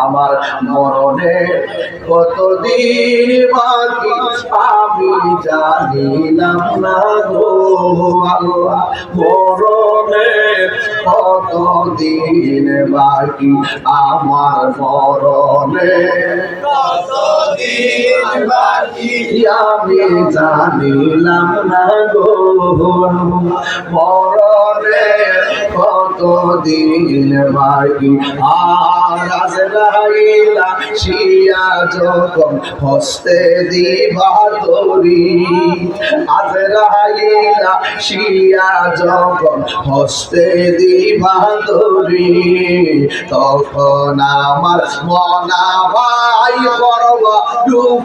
আমার মরণে কতদিন বাকি আমি জানিলাম না গো আল্লাহ। মরণে কতদিন বাকি আমার মরণে? আমি জানিলাম না গো? মরণে কতদিন বাকি? আর আজরাইলা শিয়া যখন হস্তে দিবা তরি। আজরাইলা শিয়া যখন হস্তে দিবা তরি। তখন আমার মনা ভাই করব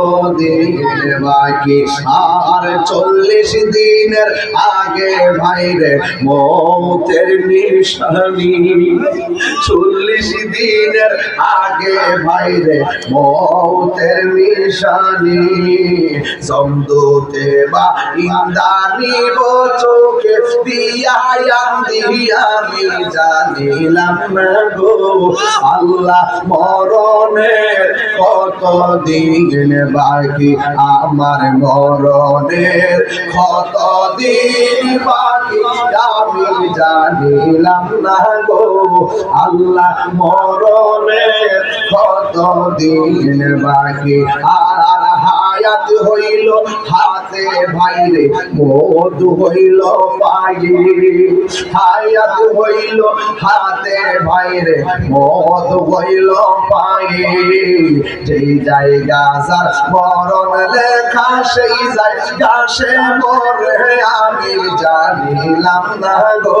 কত দিন বাকি আর চল্লিশ দিনের আগে ভাইরে মৌতের নিশানি। চল্লিশ দিনের আগে ভাইরে মৌতের নিশানি। জমদুতে বা ইন্দানি চোখে দিয়া আমি জানিলাম না গো, আল্লাহ মরণের কত দিন বাকি আমার মরণের কত দিন বাকি জানিলাম না গো, আল্লাহ মরণের কত দিন বাকি। আর হায়াত হইল হাতে ভাইরে, মধু হইল পায়ে। হায়াত হইল হাতে ভাইরে, মধু হইল পায়ে। যেই জায়গা যার মরণ লেখা, সেই জায়গা সে মরে আমি জানিলাম না গো।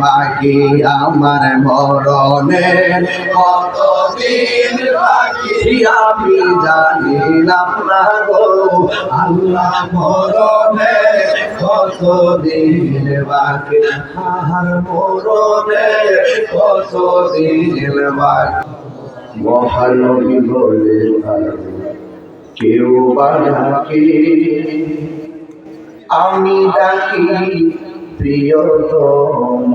বাকি আমার মরণে কত দিন বাকি আমি জানিলাম না গো। আল্লাহ মরণে কত দিন বাকি? আমার মরণে কত দিন বাকি? মহানবী বলে, কেউ বা ডাকে, আমি ডাকি প্রিয়তম।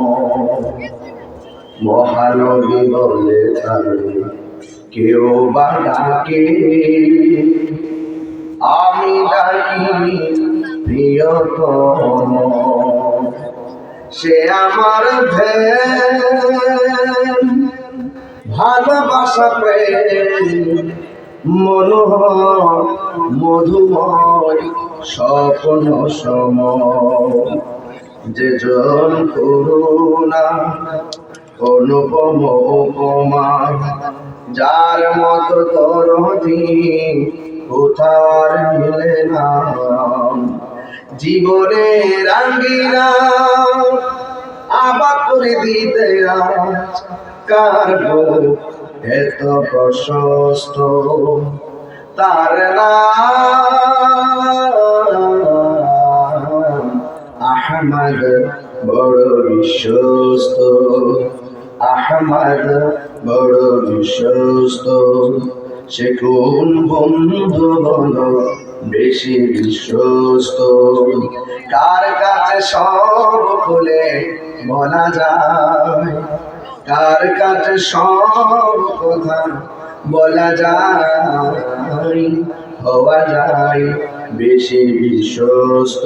মহানবী বলে কেউ বা ডাকে, আমি ডাকি প্রিয়তম। সে আমার ভেন ভালোবাসা, প্রেম, মনোহর, মধুময়, স্বপ্ন সম যে জন করুণা অনুপম উপমা যার মতো তরদি কোথার মিলে না? জীবনের রাঙ্গিনা আবার করে দিতে কার এত প্রশস্ত তার নাম আহমদ বড় বিশ্বস্ত, আহমদ বড় বিশ্বস্ত। সে কোন বন্ধু বলো বেশি বিশ্বস্ত? কার কাছে সব খুলে বলা যায়? কার কাছে সব কথা বলা যায়? হওয়া যায় বেশি বিশ্বস্ত।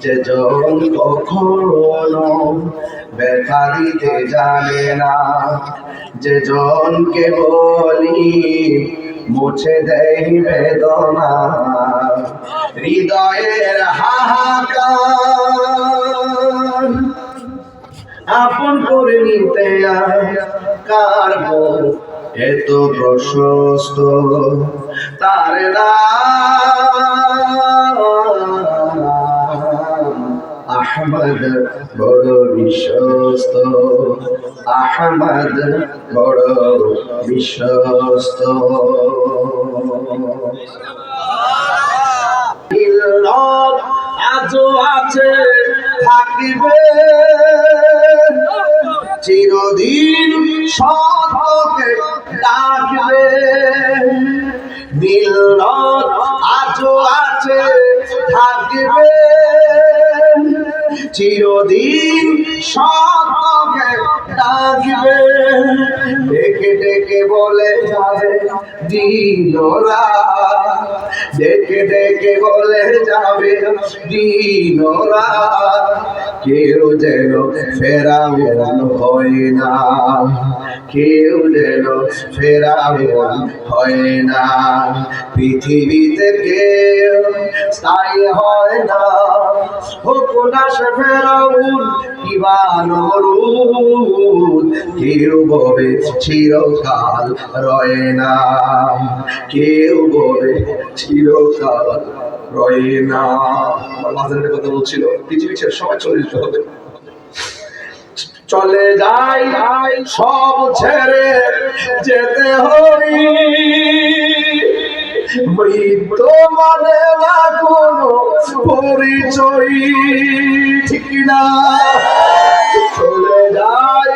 যে জন কখনো দিতে জানে না। যে জনকে বলি, মুছে দেয় বেদনা। হৃদয়ের হাহাকার আপন করে নিতে কার এত প্রশস্ত, তার নাম আহমদ বড় বিশ্বস্ত, আহমদ বড় বিশ্বস্ত। আজও আছে, থাকিবে। চিরদিন সত্যকে ডাকবে। মিল্লত আজও আছে, থাকবে। চিরদিন সত্যকে ডাকবে। ডেকে ডেকে বলে, যাবে দিনরা ডেকে ডেকে বলে, যাবে দিনরা কেউ যেন ফেরাবেন হয় না, কেউ যেন ফেরাবেন হয় না। পৃথিবীতে কেউ স্থায়ী হয় না। কেউ ববে চিরকাল রয় না। কেউ ববে চিরকাল রয় না। আমার মাঝে কথা বলছিল, পৃথিবী ছেড়ে সবাই চলে যেতে হবে চলে যাই সব ছেড়ে যেতে হই মৃত্যু মানে না কোনো পরিচয় ঠিক না চলে যাই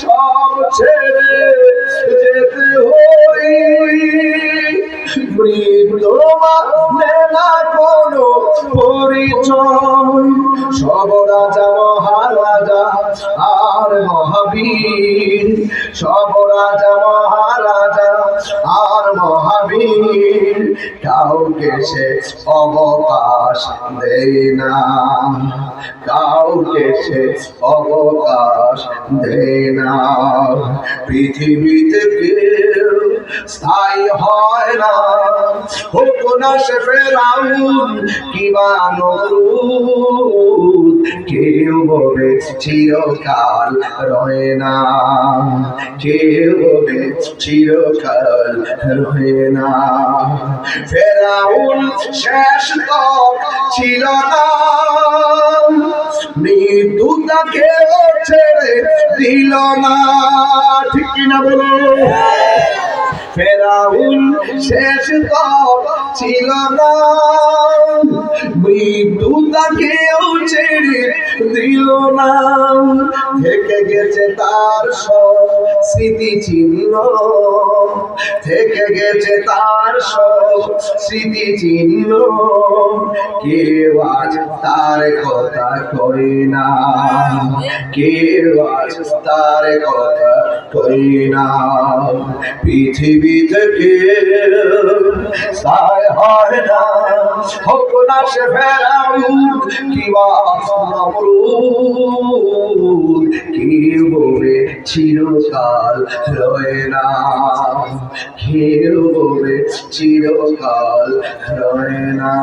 সব ছেড়ে যেতে হই মহাবীর, সব রাজা মহারাজা, আর মহাবীর। কাউকে সে অবকাশ দেয় না। কাউকে সে অবকাশ দেয় না। পৃথিবীতে স্থায়ী হয় না। হোক না সে ফেরাউন কিবা নমরুদ কেউ বলে চিরকাল রয় না। কেউ বলে চিরকাল রয় না। ফেরাউন শেষ তো ছিল না। মৃত্যু তাকে ছেড়ে দিল না। ঠিক কিনা বলো? ফেরাউন শেষ ছিল না। মৃত্যু তাকেও ছেড়ে দিল না। থেকে গেছে তার সব স্মৃতি চিহ্ন থেকে গেছে তার সব স্মৃতি চিহ্ন কেউ আজ তার কথা কই না। কেউ আজ তার কথা কই না। পৃথিবী থেকে। সায় হয় না। হোক না সে ফেরাউন কিবা নমরুদ চিরকাল রয় না। কেউ চিরকাল রয় না।